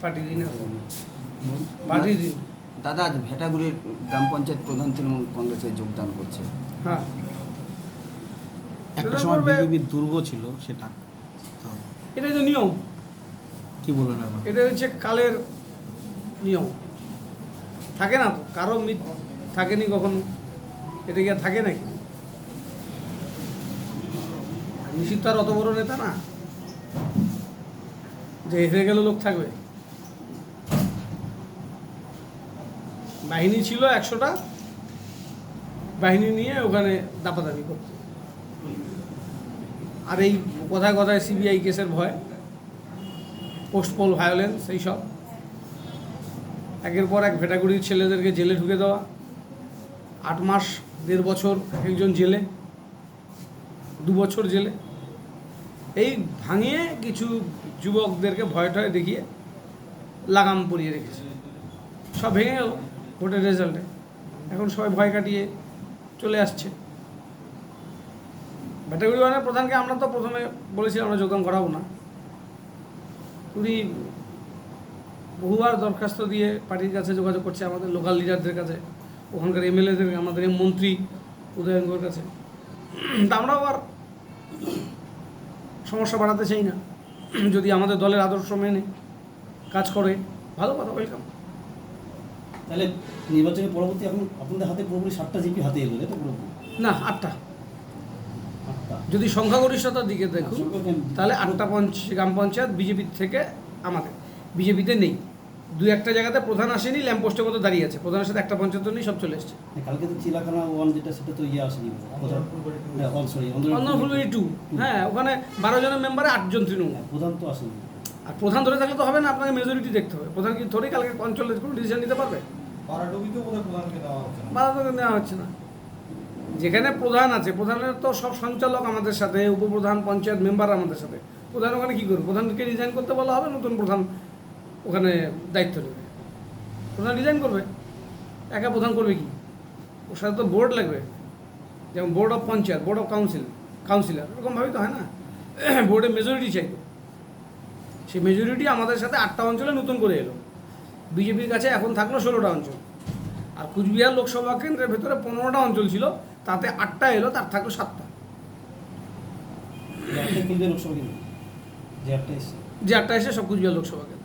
Party দিন party দিন। দাদা আজ ভেটাগুড়ির গ্রাম পঞ্চায়েত প্রধান তৃণমূল কংগ্রেসে যোগদান করছে। হ্যাঁ। একটা সময়। বিজেপির দুর্গ ছিল সেটা তো এটাই তো নিয়ম। কি বলবেন এটা হচ্ছে কালের নিয়ম। থাকে না তো কারও মিথ থাকেনি কখনো এটা কি আর থাকে নাকি? নিশ্চিত তো আর অত বড় নেতা না। যে হেরে গেল লোক থাকবে। বাহিনী ছিল একশোটা, বাহিনী নিয়ে ওখানে দাপাদাপি করতো। আর এই কথায় কথায় সিবিআই কেসের ভয়, পোস্টপোল ভায়োলেন্স এই সব। একের পর এক ভেটাগুড়ির ছেলেদেরকে জেলে ঢুকে দেওয়া। আট মাস, দেড় বছর একজন জেলে, দু বছর জেলে। এই ভাঙিয়ে কিছু যুবকদেরকে ভয় টয় দেখিয়ে লাগাম পরিয়ে রেখেছে। সব ভেঙে গেল। ভোটের রেজাল্টে এখন সবাই ভয় কাটিয়ে চলে আসছে। ভেটাগুড়ি ওয়ানের প্রধানকে আমরা তো প্রথমে বলেছিলাম আমরা যোগদান করাবো না। উনি বহুবার দরখাস্ত দিয়ে পার্টির কাছে যোগাযোগ করছে, আমাদের লোকাল লিডারদের কাছে, ওখানকার এমএলএদের আমাদের মন্ত্রী উদয়নগর কাছে। তা আমরা আবার সমস্যা বাড়াতে চাই না। যদি আমাদের দলের আদর্শ মেনে কাজ করে, ভালো কথা ওয়েলকাম তাহলে নির্বাচনের পরবর্তী এখন আপনাদের হাতে পুরোপুরি সাতটা জিপি হাতে এলো তাই তো পুরোপুরি? না আটটা। যদি সংখ্যাগরিষ্ঠতার দিকে দেখুন সংখ্যা- তাহলে আটটা পঞ্চ গ্রাম পঞ্চায়েত বিজেপির থেকে আমাদের। বিজেপিতে নেই। দু একটা জায়গাতে প্রধান আসেনি ল্যাম্পোস্টের মতো দাঁড়িয়ে আছে। প্রধানের সাথে একটা পঞ্চায়েত নেই সব চলে এসছে। কালকে তো চিলাখানা ওয়ান যেটা সেটা তো ইয়ে আসেনি। প্রধান হ্যাঁ টু। হ্যাঁ ওখানে বারো জনের মেম্বারে আটজন তৃণমূল। প্রধান তো আসেনি। আর প্রধান ধরে থাকলে তো হবে না আপনাকে মেজরিটি দেখতে হবে। প্রধান কি ধরেই কালকে অঞ্চলের কোনো ডিসিশন নিতে পারবে? নেওয়া হচ্ছে না। যেখানে প্রধান আছে প্রধানের তো সব সঞ্চালক আমাদের সাথে উপপ্রধান পঞ্চায়েত মেম্বার আমাদের সাথে। প্রধান ওখানে কী করবে? প্রধানকে রিজাইন করতে বলা হবে নতুন প্রধান ওখানে দায়িত্ব নেবে। প্রধান রিজাইন করবে? একা প্রধান করবে কি? ওর সাথে তো বোর্ড লাগবে। যেমন board of panchayat board of council councillor এরকমভাবেই তো হয় না। বোর্ডে মেজরিটি চাইতো সেই মেজরিটি আমাদের সাথে আটটা অঞ্চলে নতুন করে এলো। বিজেপির কাছে এখন থাকল ষোলোটা অঞ্চল। আর কুচবিহার লোকসভা কেন্দ্রের ভেতরে পনেরোটা অঞ্চল ছিল তাতে আটটা এলো তার থাকল সাতটা। যে আটটা এসে সব কুচবিহার লোকসভা কেন্দ্র।